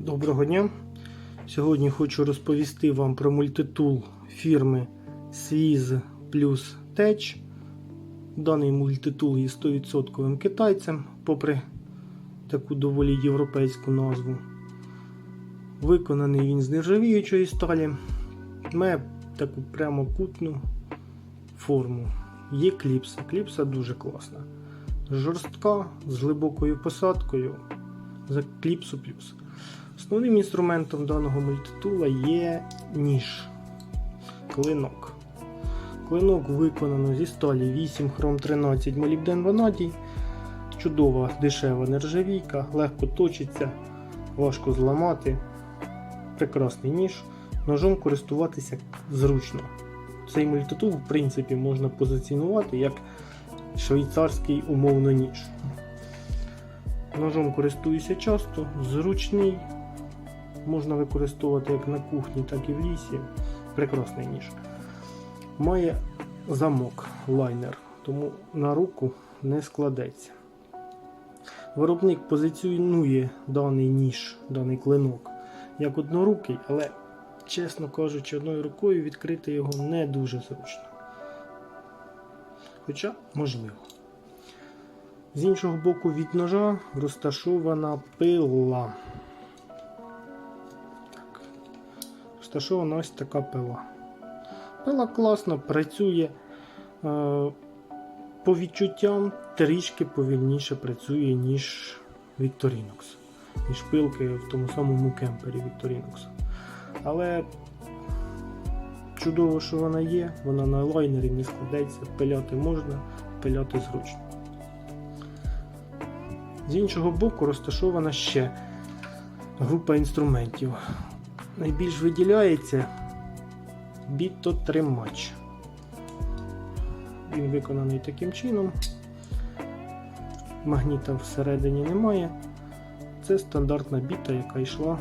Доброго дня! Сьогодні хочу розповісти вам про мультитул фірми Swiss Plus Tech. Даний мультитул є 100% китайцем, попри таку доволі європейську назву. Виконаний він з нержавіючої сталі. Має таку прямокутну форму. Є кліпса. Кліпса дуже класна. Жорстка, з глибокою посадкою. За кліпсу плюс. Основним інструментом даного мультитула є ніж клинок. Клинок виконано зі сталі 8 хром 13 молібден ванадій. Чудова дешева нержавійка, легко точиться, важко зламати. Прекрасний ніж. Ножом користуватися зручно. Цей мультитул, в принципі, можна позиціонувати як швейцарський умовно ніж. Ножом користуюся часто, зручний, можна використовувати як на кухні, так і в лісі. Прекрасний ніж. Має замок лайнер, тому на руку не складеться. Виробник позиціонує даний ніж, даний клинок як однорукий, але, чесно кажучи, одною рукою відкрити його не дуже зручно. Хоча можливо. З іншого боку від ножа розташована пила. Розташована ось така пила. Пила класно працює. Е, по відчуттям трішки повільніше працює, ніж Victorinox. Ніж пилки в тому самому кемпері Victorinox. Але чудово, що вона є, вона на лайнері не складеться, пиляти можна, пиляти зручно. З іншого боку розташована ще група інструментів. Найбільш виділяється бітотримач. Він виконаний таким чином. Магніта всередині немає. Це стандартна біта, яка йшла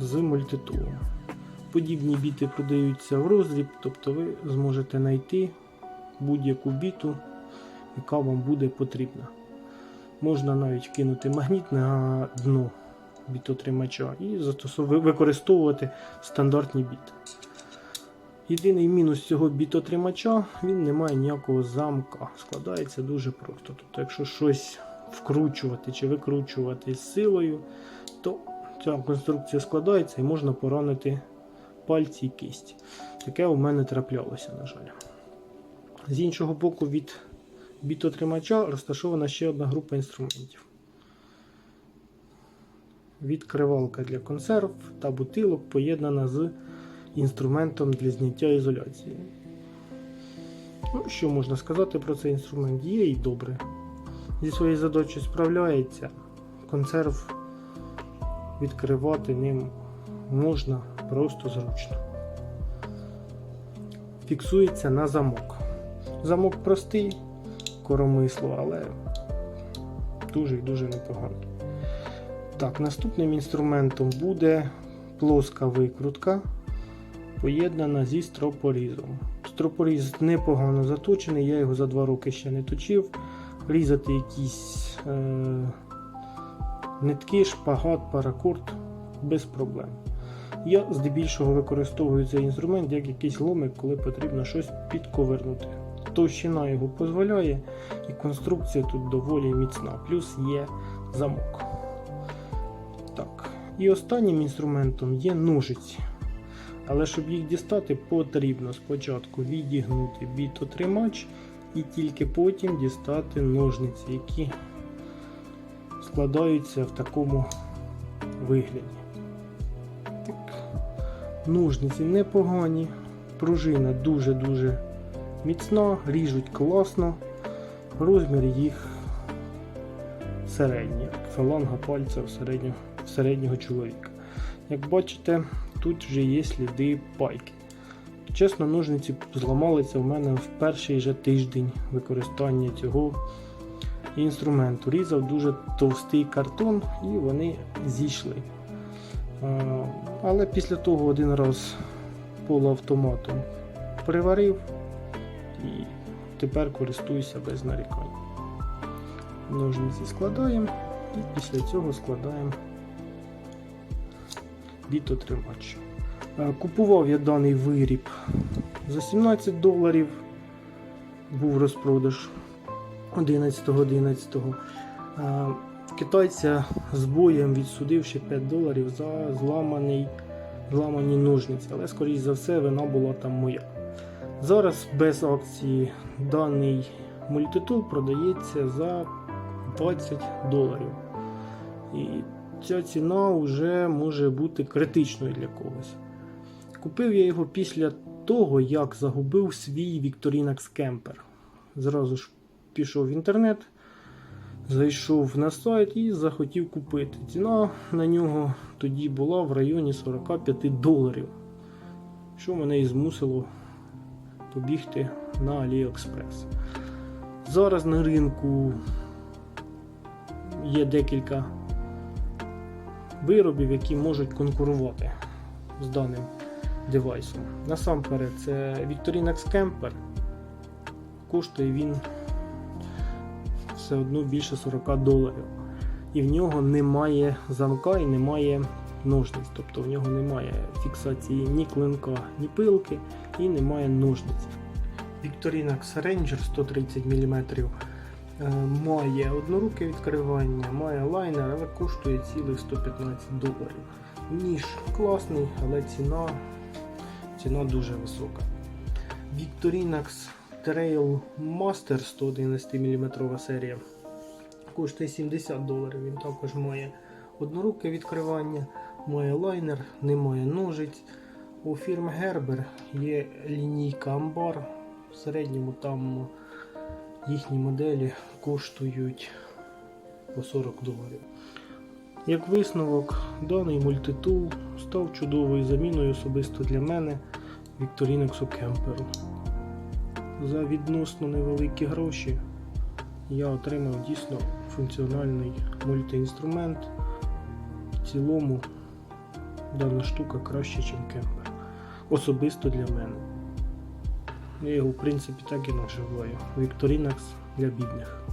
з мультитулом. Подібні біти продаються в роздріб, тобто ви зможете знайти будь-яку біту яка вам буде потрібна. Можна навіть кинути магніт на дно бітотримача і використовувати стандартні біти. Єдиний мінус цього бітотримача, він не має ніякого замка. Складається дуже просто. Тобто, якщо щось вкручувати чи викручувати з силою, то ця конструкція складається і можна поранити пальці і кисть. Таке у мене траплялося, на жаль. З іншого боку, від бітотримача розташована ще одна група інструментів. Відкривалка для консерв та бутилок поєднана з інструментом для зняття ізоляції. Ну, Що можна сказати про цей інструмент? Є і добре. Зі своєю задачею справляється. Консерв відкривати ним можна просто зручно. Фіксується на замок. Замок простий, коромисло, але дуже і дуже непогано. Так, наступним інструментом буде плоска викрутка, поєднана зі стропорізом. Стропоріз непогано заточений, я його за 2 роки ще не точив. Різати якісь е, нитки, шпагат, паракорд без проблем. Я здебільшого використовую цей інструмент як якийсь ломик, коли потрібно щось підковернути товщина його дозволяє, і конструкція тут доволі міцна, плюс є замок. І останнім інструментом є ножиці. Але щоб їх дістати, потрібно спочатку відігнути бітотримач і тільки потім дістати ножниці, які складаються в такому вигляді. Так. Ножниці непогані, пружина дуже-дуже міцно, ріжуть класно, розмір їх середній, фаланга пальця в середнього, в середнього чоловіка. Як бачите, тут вже є сліди пайки. Чесно, ножниці зламалися в мене в перший же тиждень використання цього інструменту. Різав дуже товстий картон і вони зійшли. Але після того один раз полуавтоматом приварив і тепер користуюся без нарікань. Ножниці складаємо І після цього складаємо бітотримач. Е, Купував я даний виріб за 17 доларів. Був розпродаж 11.11. Е, Китайця з боєм відсудив ще 5 доларів за зламаний, зламані ножниці, але скоріш за все вина була там моя. Зараз без акції даний мультитул продається за 20 доларів. І ця ціна вже може бути критичною для когось. Купив я його після того, як загубив свій Victorinox Camper. Зразу ж пішов в інтернет, зайшов на сайт і захотів купити. Ціна на нього тоді була в районі 45 доларів, що мене і змусило побігти на AliExpress. Зараз на ринку є декілька виробів, які можуть конкурувати з даним девайсом. Насамперед, це Victorinox Camper. Коштує він все одно більше 40 доларів. І в нього немає замка і немає ножниць. Тобто в нього немає фіксації ні клинка, ні пилки і немає ножниць. Victorinox Ranger 130 мм має одноруке відкривання, має лайнер, але коштує цілих 115 доларів. Ніж класний, але ціна, ціна дуже висока. Victorinox Trail Master 111 мм серія коштує 70 доларів. Він також має одноруке відкривання, має лайнер, немає ножиць. У фірми Gerber є лінійка Амбар. В середньому там їхні моделі коштують по 40 доларів. Як висновок, даний мультитул став чудовою заміною особисто для мене Victorinox Кемперу. За відносно невеликі гроші я отримав дійсно функціональний мультиінструмент. В цілому дана штука краще, ніж кемпер. Особисто для мене. Я його в принципі так і називаю. Вікторінакс для бідних.